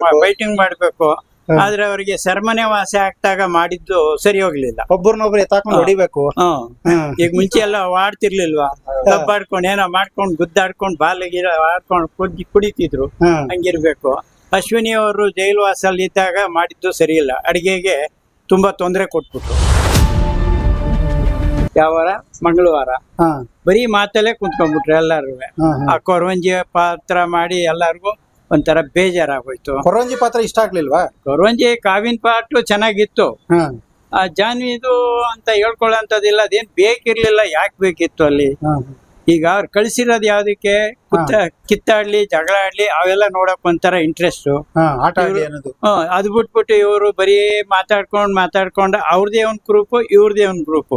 Fighting ಮಾಡ್ಬೇಕು. ಆದ್ರೆ ಅವರಿಗೆ ಸರ್ಮನೆ ವಾಸಿ ಆಗ್ತಾಗ ಮಾಡಿದ್ದು ಸರಿ ಹೋಗ್ಲಿಲ್ಲ. ಒಬ್ಬರನ್ನೊಬ್ರು ಎತ್ತಾಕೊಂಡು ಹೊಡಿಬೇಕು. ಹ್ಮ್ ಹ್ಮ್. ಈಗ ಮುಂಚೆ ಎಲ್ಲ ಆಡ್ತಿರ್ಲಿಲ್ವಾ? ಕಬ್ಬಾಡ್ಕೊಂಡು ಏನೋ ಮಾಡ್ಕೊಂಡು ಗುದ್ದಾಡ್ಕೊಂಡು ಬಾಲ ಗೀಲ ಆಡ್ಕೊಂಡು ಕುದಿ ಕುಡಿತಿದ್ರು. ಹ್ಮ್. ಹಂಗಿರ್ಬೇಕು. ಅಶ್ವಿನಿ ಅವರು ಜೈಲು ವಾಸಲ್ಲಿ ಇದ್ದಾಗ ಮಾಡಿದ್ದು ಸರಿ ಇಲ್ಲ. ಅಡಿಗೆಗೆ ತುಂಬಾ ತೊಂದರೆ ಕೊಟ್ಬಿಟ್ರು. ಯಾವಾರ ಮಂಗಳವಾರ. ಹಾ, ಬರೀ ಮಾತಲ್ಲೇ ಕುಂತ್ಕೊಂಡ್ಬಿಟ್ರು ಎಲ್ಲಾರು ಹಾ, ಹಾ. ಆ ಕೊರವಂಜಿ ಪಾತ್ರ ಮಾಡಿ ಎಲ್ಲಾರ್ಗು ಒಂಥರ ಬೇಜಾರಾಗೋಯ್ತು. ಕೊರಂಜಿ ಪಾತ್ರ ಇಷ್ಟ ಆಗ್ಲಿಲ್ವಾ? ಕೊರವಂಜಿ ಕಾವಿನ ಪಾಟು ಚೆನ್ನಾಗಿತ್ತು. ಆ ಜಾನ್ವಿದು ಅಂತ ಹೇಳ್ಕೊಳ್ಳೋಂಥದ್ದಿಲ್ಲ ಅದೇನ್ ಬೇಕಿರ್ಲಿಲ್ಲ ಯಾಕೆ ಬೇಕಿತ್ತು ಅಲ್ಲಿ? ಈಗ ಅವ್ರು ಕಳಿಸಿರೋದು ಯಾವ್ದಕ್ಕೆ? ಕುತ್ತ ಕಿತ್ತಾಡ್ಲಿ ಜಗಳ ಆಡ್ಲಿ ಅವೆಲ್ಲ ನೋಡಕ್ ಒಂಥರ ಇಂಟ್ರೆಸ್ಟ್ ಅದು ಬಿಟ್ಬಿಟ್ಟು ಇವರು ಬರೀ ಮಾತಾಡ್ಕೊಂಡ್ ಮಾತಾಡ್ಕೊಂಡು ಅವ್ರದೇ ಒಂದ್ ಗ್ರೂಪ್ ಇವ್ರದೇ ಒಂದ್ ಗ್ರೂಪ್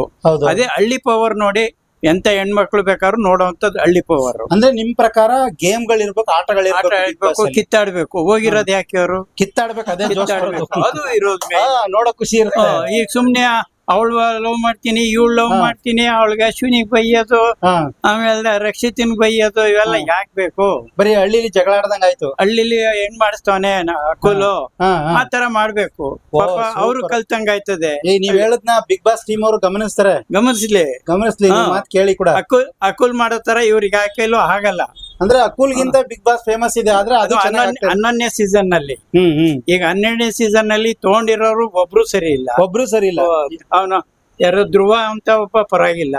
ಅದೇ ಹಳ್ಳಿ ಪವರ್ ನೋಡಿ ಎಂತ ಹೆಣ್ಮಕ್ಳು ಬೇಕಾದ್ರೂ ನೋಡೋವಂಥದ್ದು ಹಳ್ಳಿ ಪವರ್. ಅಂದ್ರೆ ನಿಮ್ ಪ್ರಕಾರ ಗೇಮ್ ಗಳಿರ್ಬೇಕು ಆಟ ಆಟಗಳಿರ್ಬೇಕು Big Boss ಆಡ್ಬೇಕು ಅಲ್ಲಿ. ಕಿತ್ತಾಡ್ಬೇಕು. ಹೋಗಿರೋದು ಯಾಕೆ ಅವರು ಕಿತ್ತಾಡ್ಬೇಕು ಅದೇ ಜೋಶ್ ಕಿತ್ತಾಡ್ಬೇಕು. ಅದು ಇರೋದು ಹಾ, ನೋಡಕ್ ಖುಷಿ ಇರುತ್ತೆ. ಈಗ ಸುಮ್ನೆ ಅವಳು ಲವ್ ಮಾಡ್ತೀನಿ ಇವಳು ಲವ್ ಮಾಡ್ತೀನಿ ಅವಳಿಗೆ ಅಶ್ವಿನಿಗ್ ಬೈಯೋದು ಆಮೇಲೆ ರಕ್ಷಿತಿನ್ ಬೈಯೋದು ಇವೆಲ್ಲ ಯಾಕೆ ಬೇಕು? ಬರೀ ಹಳ್ಳಿಲಿ ಜಗಳ ಆಡ್ದಂಗ ಆಯ್ತು. ಹಳ್ಳಿಲಿ ಹೆಣ್ ಮಾಡಿಸ್ತಾನೆ ಅಕುಲು. ಆ ತರ ಮಾಡ್ಬೇಕು. ಪಾಪ ಅವ್ರು ಕಲ್ತಂಗ ಆಯ್ತದೆ. ನೀವ್ ಹೇಳದ್ನ ಬಿಗ್ ಬಾಸ್ ಟೀಮ್ ಅವರು ಗಮನಿಸ್ತಾರೆ. ಗಮನಿಸ್ಲಿ. ಗಮನಿಸ್ಲಿ ಮಾತು ಕೇಳಿ ಕೂಡ. ಅಕುಲ್ ಅಕುಲ್ ಮಾಡೋ ತರ ಇವ್ರಿಗೆ ಹಾಕಲು ಆಗಲ್ಲ. ಅಂದ್ರೆ ಅಕುಲ್ ಗಿಂತ ಬಿಗ್ ಬಾಸ್ ಫೇಮಸ್ ಇದೆ ಆದ್ರೆ ಅದು ಹನ್ನೊಂದನೇ ಸೀಸನ್ನಲ್ಲಿ ಹ್ಮ್ ಹ್ಮ್. ಈಗ ಹನ್ನೆರಡನೇ ಸೀಸನ್ನಲ್ಲಿ ತಗೊಂಡಿರೋರು ಒಬ್ರು ಸರಿ ಇಲ್ಲ. ಒಬ್ರು ಸರಿ ಇಲ್ಲ. ಅವನು ಯಾರು ಧ್ರುವ ಅಂತ ಒಬ್ಬ ಪರವಾಗಿಲ್ಲ.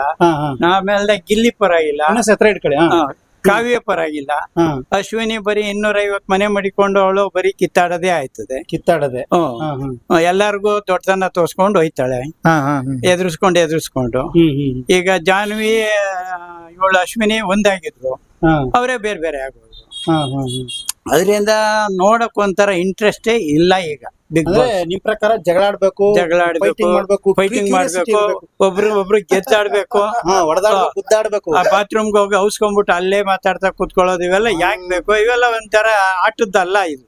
ಆಮೇಲೆ ಗಿಲ್ಲಿ ಪರವಾಗಿಲ್ಲ. ಸತ್ರ ಸೆಪರೇಟ್ ಕಡೆ ಹಾ. ಹಾ, ಕಾವ್ಯ ಪರವಾಗಿಲ್ಲ. ಅಶ್ವಿನಿ ಬರೀ ಇನ್ನೂರ ಐವತ್ ಮನೆ ಮಾಡಿಕೊಂಡು ಅವಳು ಬರೀ ಕಿತ್ತಾಡೋದೇ ಆಯ್ತದೆ. ಕಿತ್ತಾಡದೆ. ಎಲ್ಲಾರ್ಗು ದೊಡ್ಡತನ ತೋರ್ಸ್ಕೊಂಡು ಹೋಯ್ತಾಳೆ. ಎದುರಿಸ್ಕೊಂಡು ಎದುರಿಸ್ಕೊಂಡು. ಈಗ ಜಾನ್ವಿ ಇವಳು ಅಶ್ವಿನಿ ಒಂದಾಗಿದ್ರು. ಅವರೇ ಬೇರೆ ಬೇರೆ ಆಗೋದು ಹಾ ಅದರಿಂದ ನೋಡಕ್ ಒಂಥರ ಇಂಟ್ರೆಸ್ಟೇ ಇಲ್ಲ ಈಗ. ಬಿಗ್ ಅಂದ್ರೆ ಬಾಸ್ ನಿಮ್ ಪ್ರಕಾರ ಜಗಳ ಆಡ್ಬೇಕು ಜಗಳ ಆಡ್ಬೇಕು ಫೈಟಿಂಗ್ ಮಾಡ್ಬೇಕು ಫೈಟಿಂಗ್. ಒಬ್ರು ಒಬ್ರು ಗೆದ್ದಾಡ್ಬೇಕು. ಗುದ್ದಾಡ್ಬೇಕು ಆ ಬಾತ್ರೂಮ್ಗೆ ಹೋಗಿ ಹೌಸ್ಕೊಂಡ್ಬಿಟ್ಟು ಅಲ್ಲೇ ಮಾತಾಡ್ತಾ ಕುತ್ಕೊಳ್ಳೋದು ಇವೆಲ್ಲ ಯಾಕೆ ಬೇಕು? ಇವೆಲ್ಲ ಒಂಥರ ಆಟದ್ದಲ್ಲ ಇದು.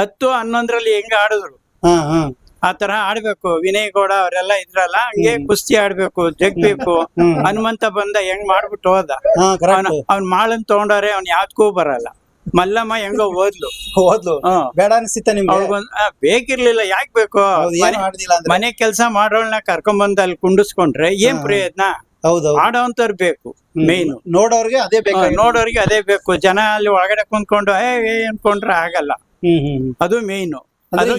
ಹತ್ತು ಹನ್ನೊಂದ್ರಲ್ಲಿ ಹೆಂಗ ಆಡಿದ್ರು? ಹಾ ಹಾ. ಆ ತರ ಆಡ್ಬೇಕು. ವಿನಯ್ ಗೌಡ ಅವರೆಲ್ಲ ಇದ್ರಲ್ಲ ಹಂಗೆ ಕುಸ್ತಿ ಆಡ್ಬೇಕು ಜಗ್ಬೇಕು. ಹನುಮಂತ ಬಂದ ಹೆಂಗ್ ಮಾಡ್ಬಿಟ್ಟು ಹೋದ? ಅವ್ನ್ ಮಾಳನ್ ತಗೊಂಡವ್ರೆ ಅವ್ನ್ ಯಾವ್ದಕ್ಕೂ ಬರಲ್ಲ. ಮಲ್ಲಮ್ಮ ಹೆಂಗೋ ಓದ್ಲು. ಓದ್ಲು. ಬೇಡ ಅನ್ಸಿತ್ತ ನಿಮ್ಗೆ? ಬೇಕಿರ್ಲಿಲ್ಲ ಯಾಕ್ ಬೇಕು? ಮನೆ- ಕೆಲಸ ಮಾಡೋಳ್ನ ಕರ್ಕೊಂಬಂದ್ ಅಲ್ಲಿ ಕುಂಡಿಸ್ಕೊಂಡ್ರೆ ಏನ್ ಪ್ರಯತ್ನ ಹೌದು ಆಡೋಂತವ್ರು ಬೇಕು ಮೇನ್ ನೋಡೋರ್ಗೆ ಅದೇ ಬೇಕು ನೋಡೋರಿಗೆ ಅದೇ ಬೇಕು. ಜನ ಅಲ್ಲಿ ಒಳಗಡೆ ಕುಂತ್ಕೊಂಡು ಏ ಅನ್ಕೊಂಡ್ರೆ ಆಗಲ್ಲ. ಅದು ಮೇನ್ ಅದು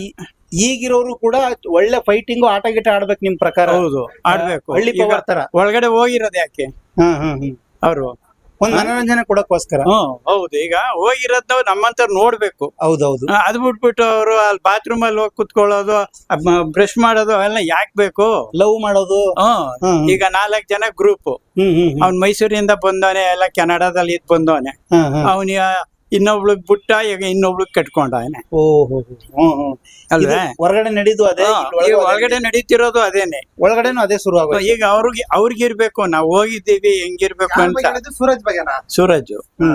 ಈಗಿರೋರು ಕೂಡ ಒಳ್ಳೆ ಫೈಟಿಂಗ್ ಆಟ ಗಿಟ ಆಡ್ಬೇಕು ನಿಮ್ ಪ್ರಕಾರ. ಹೌದು ಆಡ್ಬೇಕು. ಹಳ್ಳಿ ಒಳಗಡೆ ಹೋಗಿರೋದು ಯಾಕೆ? ಹ್ಮ್ ಹ್ಮ್ ಹ್ಮ್. ಅವರು. ಒಂದ್ ಮನೋರಂಜನೆ ಕೊಡಕ್ಕೋಸ್ಕರ. ಹ್ಮ್ ಹೌದು. ಈಗ ಹೋಗಿರೋದ್ ನಾವು ನಮ್ಮಂತವ್ರು ನೋಡ್ಬೇಕು. ಹೌದೌದು. ಆ, ಅದ್ ಬಿಟ್ಬಿಟ್ಟು ಅವರು ಅಲ್ಲಿ ಬಾತ್ರೂಮ್ ಅಲ್ಲಿ ಹೋಗಿ ಕುತ್ಕೊಳ್ಳೋದು ಬ್ರಷ್ ಮಾಡೋದು ಅವೆಲ್ಲ ಯಾಕೆ ಬೇಕು? ಲವ್ ಮಾಡೋದು. ಹ್ಮ್. ಹ್ಮ್ ಈಗ ನಾಲ್ಕ್ ಜನ ಗ್ರೂಪ್. ಹ್ಮ್ ಹ್ಮ್ ಹ್ಮ್. ಅವ್ನ್ ಮೈಸೂರಿಂದ ಬಂದವನೆ ಎಲ್ಲ ಕೆನಡಾದಲ್ಲಿ ಇದ್ ಬಂದವನೆ. ಹ್ಮ್ ಹ್ಮ್. ಅವನ ಇನ್ನೊಬ್ಳಿಗ್ ಬಿಟ್ಟ ಈಗ ಇನ್ನೊಬ್ಳಿಗ್ ಕಟ್ಕೊಂಡವನೆ ಓಹೋ ಹ್ಮ್ ಹ್ಮ್. ಅಲ್ವೇ? ಹೊರಗಡೆ ನಡೀದು ಅದೇ ಇಲ್ಲಿ ಒಳಗೂ ಒಳಗಡೆ ನಡೀತಿರೋದು ಅದೇನೆ. ಒಳಗಡೆನೂ ಅದೇ ಶುರು ಆಗೋದು ಈಗ ಅವ್ರಿಗೆ ಅವ್ರಿಗಿರ್ಬೇಕು ನಾವ್ ಹೋಗಿದ್ದೀವಿ ಹೆಂಗಿರ್ಬೇಕು ಅಂತ. ಸೂರಜ್ ಬಗ್ಗೆನಾ ಸೂರಜ್. ಹ್ಮ್.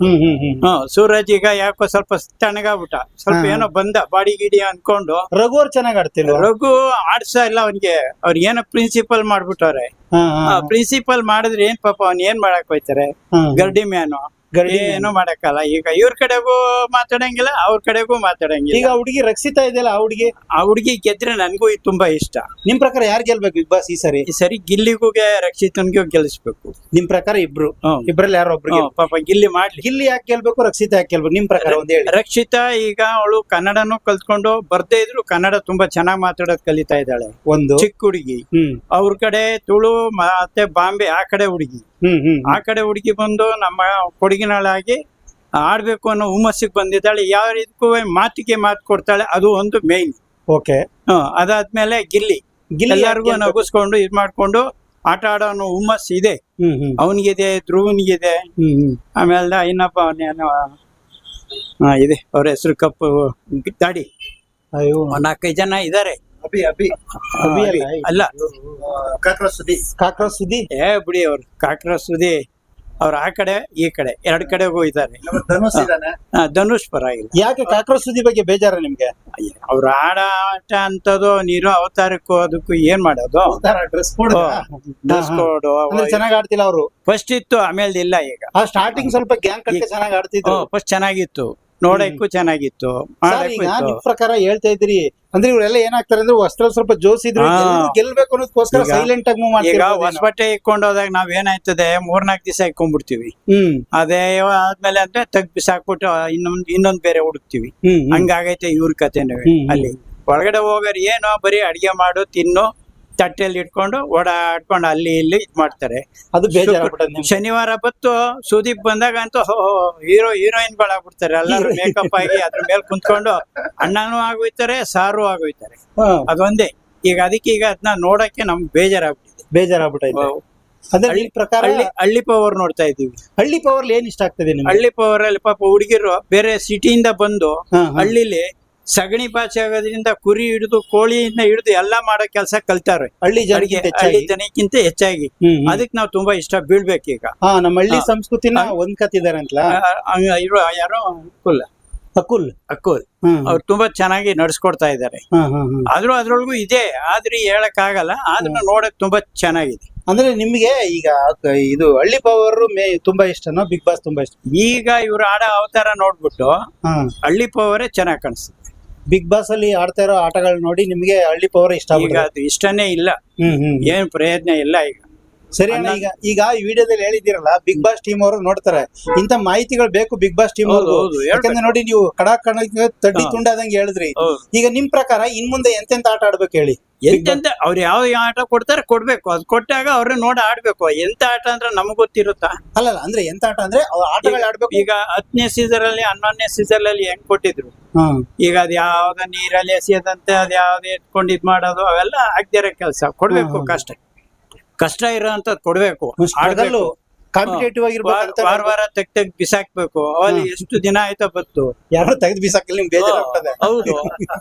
ಹ್ಮ್ ಹ್ಮ್ ಹ್ಮ್. ಹ್ಮ್ ಸೂರಜ್ ಈಗ ಯಾಕೋ ಸ್ವಲ್ಪ ತಣ್ಣಗಾಗ್ಬಿಟ್ಟ ಸ್ವಲ್ಪ ಹಾ. ಏನೋ ಬಂದ ಬಾಡಿ ಗಿಡಿ ಅನ್ಕೊಂಡು. ರಘು ಅವ್ರು ಚೆನ್ನಾಗ್ ಆಡ್ತಿಲ್ಲ ರಘು ಆಡ್ಸ ಇಲ್ಲ ಅವ್ನಿಗೆ. ಅವ್ರ ಏನೋ ಪ್ರಿನ್ಸಿಪಲ್ ಮಾಡ್ಬಿಟ್ಟವ್ರೆ. ಹಾ ಹಾ ಪ್ರಿನ್ಸಿಪಲ್ ಮಾಡಿದ್ರೆ ಏನ್ ಪಾಪ ಅವ್ನ್ ಏನ್ ಮಾಡಕ್ ಹೋಯ್ತಾರೆ? ಹಾ. ಗರ್ಡಿ ಮ್ಯಾನು ಗರ್ಡಿ ಏನು ಮಾಡಕ್ಕಲ್ಲ. ಈಗ ಇವ್ರ ಕಡೆಗೂ ಮಾತಾಡಂಗಿಲ್ಲ ಅವ್ರ ಕಡೆಗೂ ಮಾತಾಡಂಗಿಲ್ಲ. ಈಗ ಹುಡುಗಿ ರಕ್ಷಿತಾ ಇದೆಯಲ್ಲ ಆ ಹುಡುಗಿ? ಆ ಹುಡುಗಿ ಗೆದ್ರೆ ನನ್ಗೂ ಇದು ತುಂಬಾ ಇಷ್ಟ. ನಿಮ್ ಪ್ರಕಾರ ಯಾರು ಗೆಲ್ಬೇಕು ಬಿಗ್ ಬಾಸ್ ಈ ಸರಿ? ಈ ಸರಿ ಗಿಲ್ಲಿಗೂಗೆ ರಕ್ಷಿತನ್ಗೂ ಗೆಲ್ಲಿಸ್ಬೇಕು ನಿಮ್ ಪ್ರಕಾರ ಇಬ್ರು? ಹ್ಮ್. ಇಬ್ರಲ್ಲಿ ಯಾರೋ ಒಬ್ರು ಹ್ಮ್, ಪಾಪ ಗಿಲ್ಲಿ ಮಾಡ್ಲಿ. ಗಿಲ್ಲಿ ಯಾಕೆ ಗೆಲ್ಬೇಕು ರಕ್ಷಿತಾ ಯಾಕೆ ಗೆಲ್ಬೇಕು? ನಿಮ್ ಪ್ರಕಾರ ಒಂದ್ ಹೇಳಿ. ರಕ್ಷಿತಾ ಈಗ ಅವಳು ಕನ್ನಡನು ಕಲ್ತ್ಕೊಂಡು ಬರ್ದೇ ಇದ್ರು ಕನ್ನಡ ತುಂಬಾ ಚೆನ್ನಾಗಿ ಮಾತಾಡೋದ್ ಕಲಿತಾ ಇದ್ದಾಳೆ. ಒಂದು. ಚಿಕ್ಕ ಹುಡುಗಿ. ಹ್ಮ್. ಅವ್ರ ಕಡೆ ತುಳು ಮತ್ತೆ ಬಾಂಬೆ ಆ ಕಡೆ ಹುಡುಗಿ. ಆ ಕಡೆ ಹುಡುಗಿ ಬಂದು ನಮ್ಮ ಕೊಡಗಿನಳಾಗಿ ಆಡ್ಬೇಕು ಅನ್ನೋ ಹುಮ್ಮಸ್ಸಿಗೆ ಬಂದಿದ್ದಾಳೆ. ಯಾವ ಇದಕ್ಕೂ ಮಾತಿಗೆ ಮಾತು ಕೊಡ್ತಾಳೆ. ಅದು ಒಂದು ಮೇನ್ ಓಕೆ. ಅದಾದ್ಮೇಲೆ ಗಿಲ್ಲಿ. ಗಿಲ್ಲಿ ಎಲ್ಲರಿಗೂ ನಗಿಸ್ಕೊಂಡು ಇದ್ ಮಾಡ್ಕೊಂಡು ಆಟ ಆಡೋ ಅನ್ನೋ ಹುಮ್ಮಸ್ ಇದೆ. ಹ್ಮ್ ಹ್ಮ್. ಅವನಿಗಿದೆ ಧ್ರುವನಿಗಿದೆ. ಹ್ಮ್ ಹ್ಮ್. ಆಮೇಲೆ ಇನ್ನೊಬ್ಬ ಅವನೇನೋ ಹಾ ಇದೆ. ಅವ್ರ ಹೆಸರು ಕಪ್ಪು ದಾಡಿ. ನಾಲ್ಕೈದು ಜನ ಇದಾರೆ. ಅಭಿ ಅಭಿ. ಅಭಿ ಅಲ್ಲ ಅಲ್ಲ. ಕಾಕ್ರೋಚ್ ಸುದ್ದಿ ಕಾಕ್ರೋಚ್ ಸುದ್ದಿ ಏ ಬಿಡಿ ಅವ್ರು. ಕಾಕ್ರ ಸುದಿ. ಅವ್ರ ಆ ಕಡೆ ಈ ಕಡೆ. ಎರಡ್ ಕಡೆ ಹೋಗಿದ್ದಾರೆ. ಧನುಷ್ ಇದಾನೆ. ಆ, ಧನುಷ್ ಪರವಾಗಿಲ್ಲ ಯಾಕೆ ಕಾಕ್ರೋಚ್ ಸುದ್ದಿ ಬಗ್ಗೆ ಬೇಜಾರ ನಿಮ್ಗೆ? ಅವ್ರ ಆಡ ಆಟ ಅಂತದ್ದು ನೀರು ಅವತಾರಕ್ಕೂ ಅದಕ್ಕೂ ಏನ್ ಮಾಡೋದು? ಡ್ರೆಸ್ ಡ್ರೆಸ್ ಕೋಡ್ ಅಂದ್ರೆ ಚೆನ್ನಾಗ್ ಆಡ್ತಿಲ್ಲ ಅವರು? ಫಸ್ಟ್ ಇತ್ತು ಆಮೇಲೆ ಇಲ್ಲ ಈಗ. ಆ ಸ್ಟಾರ್ಟಿಂಗ್ ಸ್ವಲ್ಪ ಗ್ಯಾಂಗ್ ಚೆನ್ನಾಗ್ ಆಡ್ತಿದ್ರು. ಫಸ್ಟ್ ಚೆನ್ನಾಗಿತ್ತು. ನೋಡಕ್ಕೂ ಚೆನ್ನಾಗಿತ್ತು ಸರ್ ಮಾಡಕ್ಕೂ ಈಗ ಇತ್ತು. ನಿಮ್ ಪ್ರಕಾರ ಹೇಳ್ತಾ ಇದ್ರಿ ಅಂದ್ರೆ ಇವರೆಲ್ಲ ಏನಾಗ್ತಾರೆ ಅಂದ್ರೆ ವಸ್ತ್ರ ಸ್ವಲ್ಪ ಜೋಸಿದ್ರು ಹಾ. ಗೆಲ್ಬೇಕು ಅನ್ನೋದಕ್ಕೋಸ್ಕರ ಈಗ- ಸೈಲೆಂಟ್ ಆಗಿ ಮೂವ್ ಈಗ ಹೊಸ ಬಟ್ಟೆ ಇಕ್ಕೊಂಡು ಹೋದಾಗ ನಾವ್ ಏನಾಯ್ತದೆ ಮೂರ್ನಾಲ್ಕು ದಿವಸ ಇಕ್ಕೊಂಡ್ಬಿಡ್ತೀವಿ ಹ್ಮ್. ಅದೇ ಆದ್ಮೇಲೆ ಅಂದ್ರೆ ತೆಗ್ ಬಿಸಾಕ್ಬಿಟ್ಟು ಇನ್ನೊಂದ್ ಇನ್ನೊಂದ್ ಬೇರೆ ಹುಡುಕ್ತಿವಿ. ಹ್ಮ್. ಹಂಗಾಗೈತೆ ಇವ್ರ ಕಥೆನೂ ಹ್ಮ್. ಅಲ್ಲಿ ಒಳಗಡೆ ಹೋಗೋರು ಏನೋ ಬರೀ ಅಡಿಗೆ ಮಾಡು ತಿನ್ನು ತಟ್ಟೆಯಲ್ಲಿ ಇಟ್ಕೊಂಡು ಓಡಾಡ್ಕೊಂಡು ಅಲ್ಲಿ ಇಲ್ಲಿ ಇದ್ ಮಾಡ್ತಾರೆ. ಅದು ನಿಮ್ಗೆ? ಶನಿವಾರ ಬತ್ತು ಸುದೀಪ್ ಬಂದಾಗ ಅಂತೂ ಹೀರೋ ಹೀರೋಯಿನ್ ಗಳಾಗ್ಬಿಡ್ತಾರೆ ಎಲ್ಲರೂ ಮೇಕಪ್ ಆಗಿ ಅದ್ರ ಮೇಲೆ ಕುಂತ್ಕೊಂಡು ಅಣ್ಣನೂ ಆಗೋಯ್ತಾರೆ ಸಾರು ಆಗೋಯ್ತಾರೆ. ಅದೊಂದೇ. ಈಗ ಅದಕ್ಕೆ ಈಗ ಅದನ್ನ ನೋಡಕ್ಕೆ ನಮ್ಗೆ ಬೇಜಾರಾಗ್ಬಿಟ್ಟಿದೆ. ಬೇಜಾರಾಗ್ಬಿಟ್ಟೈತೆ. ಅದೇ ಹಳ್ಳಿ- ಪ್ರಕಾರ ಹಳ್ಳಿ ಹಳ್ಳಿ ಪವರ್ ನೋಡ್ತಾ ಇದೀವಿ ಹಳ್ಳಿ ಪವರ್ ಏನ್ ಇಷ್ಟ ಆಗ್ತದೆ ಹಳ್ಳಿ ಪವರ್ ಅಲ್ಲಿ ಪಾಪ ಹುಡುಗಿರು ಬೇರೆ ಸಿಟಿಯಿಂದ ಬಂದು. ಹಳ್ಳಿಲಿ ಸಗಣಿ ಪಾಚಿ ಆಗೋದ್ರಿಂದ ಕುರಿ ಹಿಡಿದು ಕೋಳಿಯಿಂದ ಹಿಡಿದು ಎಲ್ಲಾ ಮಾಡೋ ಕೆಲಸ ಕಲ್ತಾರೆ ಹಳ್ಳಿ ಅಡಿಗೆ ಹಳ್ಳಿ ಹೆಚ್ಚಾಗಿ. ಜನಕ್ಕಿಂತ ಹೆಚ್ಚಾಗಿ. ಅದಕ್ಕೆ ನಾವು ತುಂಬಾ ಇಷ್ಟ ಬೀಳ್ಬೇಕೀಗ. ಹಾ ನಮ್ಮ ಹಳ್ಳಿ. ಸಂಸ್ಕೃತಿನ ಒಂದ್ ಇವ್ರು ಯಾರೋ ಅನುಕೂಲ ಅಕುಲ್. ಅಕುಲ್. ಅವ್ರು ತುಂಬಾ ಚೆನ್ನಾಗಿ ನಡ್ಸ್ಕೊಡ್ತಾ ಇದ್ದಾರೆ ಹ್ಮ್. ಆದ್ರೂ ಅದ್ರೊಳಗೂ ಇದೆ ಆದ್ರೆ ಹೇಳಕ್ ಆಗಲ್ಲ ಆದ್ರೂ ನೋಡಕ್ ತುಂಬಾ ಚೆನ್ನಾಗಿದೆ. ಅಂದ್ರೆ ನಿಮ್ಗೆ ಈಗ ಇದು ಹಳ್ಳಿ ಪವರ್ ತುಂಬಾ ಇಷ್ಟನೋ ಬಿಗ್ ಬಾಸ್ ತುಂಬಾ ಇಷ್ಟ? ಈಗ ಇವ್ರು ಆಡೋ ಅವತಾರ ನೋಡ್ಬಿಟ್ಟು ಹಳ್ಳಿ ಪವರೇ ಚೆನ್ನಾಗಿ ಕಾಣಿಸ್ತದೆ. ಬಿಗ್ ಬಾಸ್ ಅಲ್ಲಿ ಆಡ್ತಾ ಇರೋ ಆಟಗಳು ನೋಡಿ ನಿಮಗೆ ಹಳ್ಳಿ ಪವರ್ ಇಷ್ಟ ಈಗ ಆಗ್ಬಿಟ್ಟಿದೆ. ಅದು ಇಷ್ಟನೇ ಇಲ್ಲ. ಹ್ಮ್ ಹ್ಮ್ ಏನ್ ಪ್ರಯತ್ನ ಇಲ್ಲ ಈಗ. ಸರಿ ಅಣ್ಣ ಈಗ ಈಗ ಈ ವಿಡಿಯೋದಲ್ಲಿ ಹೇಳಿದಿರಲ್ಲ ಬಿಗ್ ಬಾಸ್ ಟೀಮ್ ಅವರು ನೋಡ್ತಾರೆ. ಇಂತ ಮಾಹಿತಿಗಳು ಬೇಕು ಬಿಗ್ ಬಾಸ್ ಟೀಮ್ ಅವರು ಹೌದು. ಯಾಕಂದ್ರೆ ನೋಡಿ ನೀವು ಕಡಾ ಕಣ ತಡ್ಡಿ ಹಾ. ತುಂಡಾದಂಗೆ ಹೇಳಿದ್ರಿ. ಹೌದು. ಈಗ ನಿಮ್ ಪ್ರಕಾರ ಇನ್ ಮುಂದೆ ಎಂತೆಂತ ಆಟ ಆಡ್ಬೇಕು ಹೇಳಿ? ಎಂತೆಂತ ಅವ್ರ ಯಾವ ಆಟ ಕೊಡ್ತಾರೆ ಕೊಡ್ಬೇಕು. ಅದ್ ಕೊಟ್ಟಾಗ ಅವ್ರನ್ನ ನೋಡಿ ಆಡ್ಬೇಕು. ಎಂತ ಆಟ ಅಂದ್ರೆ ನಮಗ್ ಗೊತ್ತಿರುತ್ತಾ? ಅಲ್ಲಲ್ಲ ಅಂದ್ರೆ ಎಂತ ಆಟ ಅಂದ್ರೆ ಆಟಗಳು ಆಡ್ಬೇಕು? ಈಗ ಹತ್ತನೇ ಸೀಸನ್ ಅಲ್ಲಿ ಹನ್ನೊಂದನೇ ಸೀಸನ್ ಅಲ್ಲಿ ಹೆಂಗ್ ಕೊಟ್ಟಿದ್ರು? ಈಗ ಅದ್ ಯಾವ್ದ ನೀರಲ್ಲಿ ಎಸೆಯದಂತೆ ಅದ್ ಯಾವ್ದು ಎತ್ಕೊಂಡು ಇದ್ ಮಾಡೋದು ಅವೆಲ್ಲ ಆಗ್ದಿರೋ ಕೆಲಸ. ಕೊಡ್ಬೇಕು ಹ್ಮ್. ಕಷ್ಟ. ಕಷ್ಟ ಇರೋಂತ ಕೊಡ್ಬೇಕು. ಆಡ್ಬೇಕು. ಕಾಂಪಿಟೇಟಿವ್ ಆಗಿರ್ಬೇಕು ವಾರ ವಾರ ತೆಗ್ ತೆಗ್ ಬಿಸಾಕ್ಬೇಕು. ಅಲ್ಲಿ ಎಷ್ಟು ದಿನ ಆಯ್ತಾ ಬತ್ತು ಯಾರು ತೆಗೆದು ಬಿಸಾಕಿಲ್ಲ ನಿಮ್ಗೆ ಬೇಜಾರಾಗ್ತದೆ ಹೌದು.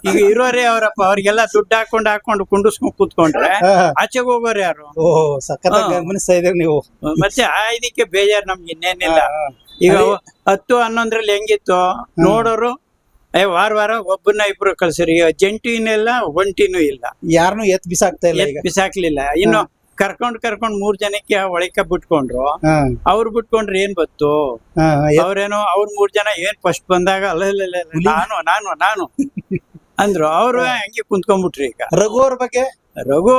ಈಗ ಇರೋರೇ ಅವರಪ್ಪ ಅವ್ರಿಗೆಲ್ಲ ದುಡ್ಡು ಹಾಕೊಂಡು ಹಾಕೊಂಡು ಕುಂಡಿಸ್ಕೊಂಡು ಕೂತ್ಕೊಂಡ್ರೆ. ಆಚೆಗೆ ಹೋಗೋರು ಯಾರು? ಓಹೋ ಸಖತ್ತಾಗಿ ಹಾ. ಗಮನಿಸ್ತಾ ಇದ್ದೀರಿ ನೀವು. ಮತ್ತೆ ಆ ಇದಕ್ಕೆ ಬೇಜಾರ್ ನಮ್ಗೆ ಇನ್ನೇನಿಲ್ಲ. ಈಗ ಹತ್ತು ಹನ್ನೊಂದ್ರಲ್ಲಿ ಹೆಂಗಿತ್ತು? ನೋಡೋರು ಏ ವಾರ ವಾರ ಒಬ್ಬನ ಇಬ್ರು ಕಳ್ಸಿರಿ. ಜಂಟಿನೂ ಇಲ್ಲ ಒಂಟಿನೂ ಇಲ್ಲ. ಯಾರನ್ನೂ ಎತ್ ಬಿಸಾಕ್ತಾ ಇಲ್ಲ ಈಗ. ಬಿಸಾಕ್ಲಿಲ್ಲ. ಇನ್ನು ಕರ್ಕೊಂಡ್ ಕರ್ಕೊಂಡ್ ಮೂರ್ ಜನಕ್ಕೆ ಒಳಕ ಬಿಟ್ಕೊಂಡ್ರು. ಅವ್ರು ಬಿಟ್ಕೊಂಡ್ರೆ ಏನ್ ಬತ್ತು? ಅವ್ರೇನೋ ಅವ್ರ ಮೂರ್ ಜನ ಏನ್ ಫಸ್ಟ್ ಬಂದಾಗ ಅಲ್ಲ ನಾನು ನಾನು ನಾನು ಅಂದ್ರು. ಅವ್ರು ಹಂಗೆ ಕುಂತ್ಕೊಂಡ್ಬಿಟ್ರಿ ಈಗ. ರಘು ಅವ್ರ ಬಗ್ಗೆ? ರಘು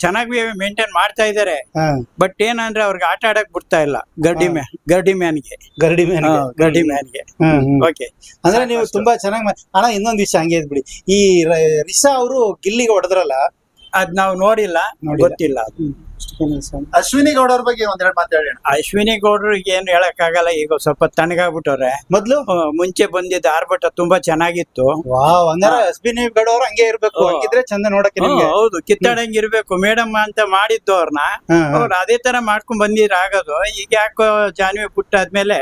ಚೆನ್ನಾಗಿ ಮೇಂಟೈನ್ ಮಾಡ್ತಾ ಇದಾರೆ. ಬಟ್ ಏನಂದ್ರೆ ಅವ್ರಿಗೆ ಆಟ ಆಡಕ್ ಬಿಡ್ತಾ ಇಲ್ಲ. ಗಡ್ಡಿ ಮ್ಯಾನ್ ಗಡ್ಡಿ ಮ್ಯಾನ್ಗೆ. ಗಡ್ಡಿ ಮ್ಯಾನ್ ಗಡ್ಡಿ ಮ್ಯಾನ್ಗೆ. ಓಕೆ. ಅಂದ್ರೆ ನೀವು ತುಂಬಾ ಚೆನ್ನಾಗಿ ಅಣ್ಣ ಇನ್ನೊಂದ್ ವಿಷಯ ಹಂಗೆ ಬಿಡಿ ಈ ರಿಸಾ ರಿಷಾ ಅವರು ಗಿಲ್ಲಿಗೆ ಹೊಡೆದ್ರಲ್ಲ ಅದ್ ನಾವು ನೋಡಿಲ್ಲ. ಗೊತ್ತಿಲ್ಲ ಅದು. ಅಶ್ವಿನಿ ಗೌಡರ ಬಗ್ಗೆ ಒಂದೆರಡು ಮಾತಾಡೋಣ ಅಶ್ವಿನಿ ಗೌಡ್ರಿಗೆ ಏನು ಹೇಳಕ್ ಆಗಲ್ಲ ಈಗ ಸ್ವಲ್ಪ ತಣ್ಣಗಾಗ್ಬಿಟ್ಟವ್ರೆ. ಮೊದ್ಲು? ಮುಂಚೆ ಬಂದಿದ್ದ ಆರ್ಭಟ ತುಂಬಾ ಚೆನ್ನಾಗಿತ್ತು. ವಾವ್ ಅಶ್ವಿನಿ ಗೌಡ ಅವ್ರು ಹಂಗೆ ಇರ್ಬೇಕು. ಹಂಗಿದ್ರೆ ಚಂದ ನೋಡಕ್ಕೆ ನಿಮ್ಗೆ. ಹೌದು ಕಿತ್ತಾಡಂಗ್ ಇರ್ಬೇಕು ಮೇಡಮ್ ಅಂತ ಮಾಡಿದ್ದು ಅವ್ರನ್ನ. ಅವ್ರು ಅದೇ ತರ ಮಾಡ್ಕೊಂಡ್ ಬಂದಿದ್ರ ಆಗೋದು ಈಗ ಯಾಕೋ ಜಾನ್ವಿ ಬಿಟ್ಟಾದ್ಮೇಲೆ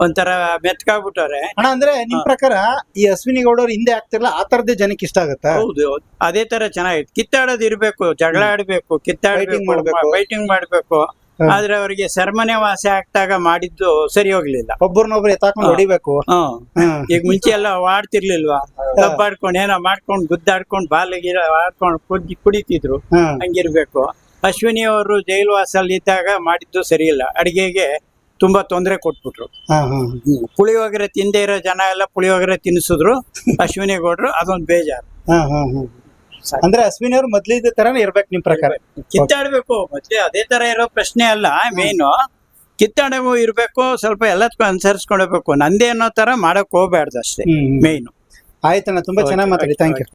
ಒಂಥರ ಮೆತ್ಕಾಗ್ಬಿಟ್ಟವ್ರೆ ಅಣ್ಣ ಅಂದ್ರೆ ನಿಮ್ ಪ್ರಕಾರ ಈ ಅಶ್ವಿನಿ ಗೌಡವ್ರು ಹಿಂದೆ ಆಗ್ತಿರಲ್ಲ ಆ ತರದೇ ಜನಕ್ಕೆ ಇಷ್ಟ ಆಗತ್ತಾ? ಹೌದು ಅದೇ ತರ ಚೆನ್ನಾಗಿತ್ತು. ಕಿತ್ತಾಡೋದು ಇರ್ಬೇಕು ಜಗಳ ಆಡ್ಬೇಕು Fighting ಕಿತ್ತಾಡ್ಬೇಕು ಮಾಡ್ಬೇಕು. ಫೈಟಿಂಗ್ ಮಾಡ್ಬೇಕು. ಆದ್ರೆ ಅವರಿಗೆ ಸೆರೆಮನೆ ವಾಸಿ ಆಗ್ತಾಗ ಮಾಡಿದ್ದು ಸರಿ ಹೋಗ್ಲಿಲ್ಲ. ಒಬ್ಬರನ್ನೊಬ್ರು ಎತ್ತಾಕೊಂಡು ಹಾ. ಹೊಡಿಬೇಕು. ಹ್ಮ್ ಹ್ಮ್. ಈಗ ಮುಂಚೆ ಎಲ್ಲ ಆಡ್ತಿರ್ಲಿಲ್ವಾ? ಕಬ್ಬಾಡ್ಕೊಂಡು ಏನೋ ಮಾಡ್ಕೊಂಡು ಗುದ್ದಾಡ್ಕೊಂಡು ಬಾಲಿಗೆ ಆಡ್ಕೊಂಡು ಕುದಿ ಕುಡಿತಿದ್ರು. ಹಂಗಿರ್ಬೇಕು. ಅಶ್ವಿನಿ ಅವರು ಜೈಲ್ವಾಸಲ್ಲಿ ಇದ್ದಾಗ ಮಾಡಿದ್ದು ಸರಿ ಇಲ್ಲ. ಅಡಿಗೆಗೆ ತುಂಬಾ ತೊಂದರೆ ಕೊಟ್ಬಿಟ್ರು. ಹಾ, ಹಾ. ಪುಳಿಯೋಗರೆ ತಿಂದೇ ಇರೋ ಜನ ಎಲ್ಲ ಪುಳಿಯೋಗರೆ ತಿನ್ಸಿದ್ರು ಅಶ್ವಿನಿ ಗೌಡ್ರು ಅದೊಂದು ಬೇಜಾರು. ಹಾ, ಹಾ, ಹಾ. ಅಂದ್ರೆ ಅಶ್ವಿನಿ ಅವ್ರು ಮೊದ್ಲಿದ್ದ ತರಾನೇ ಇರ್ಬೇಕು ನಿಮ್ ಪ್ರಕಾರ. ಕಿತ್ತಾಡ್ಬೇಕು ಮೊದ್ಲೇ ಅದೇ ತರ ಇರೋ ಪ್ರಶ್ನೆ ಅಲ್ಲ ಮೇನು ಕಿತ್ತಾಡಗೂ ಇರ್ಬೇಕು ಸ್ವಲ್ಪ ಎಲ್ಲದಕ್ಕೂ ಅನುಸರಿಸ್ಕೊಳ್ಬೇಕು ನಂದೇ ಅನ್ನೋ ತರ ಮಾಡಕ್ ಹೋಗ್ಬಾರ್ದು ಅಷ್ಟೇ. ಮೇಯ್ನು ಆಯ್ತಣ್ಣ ತುಂಬಾ ಚೆನ್ನಾಗಿ ಮಾತಾಡಿ. Thank you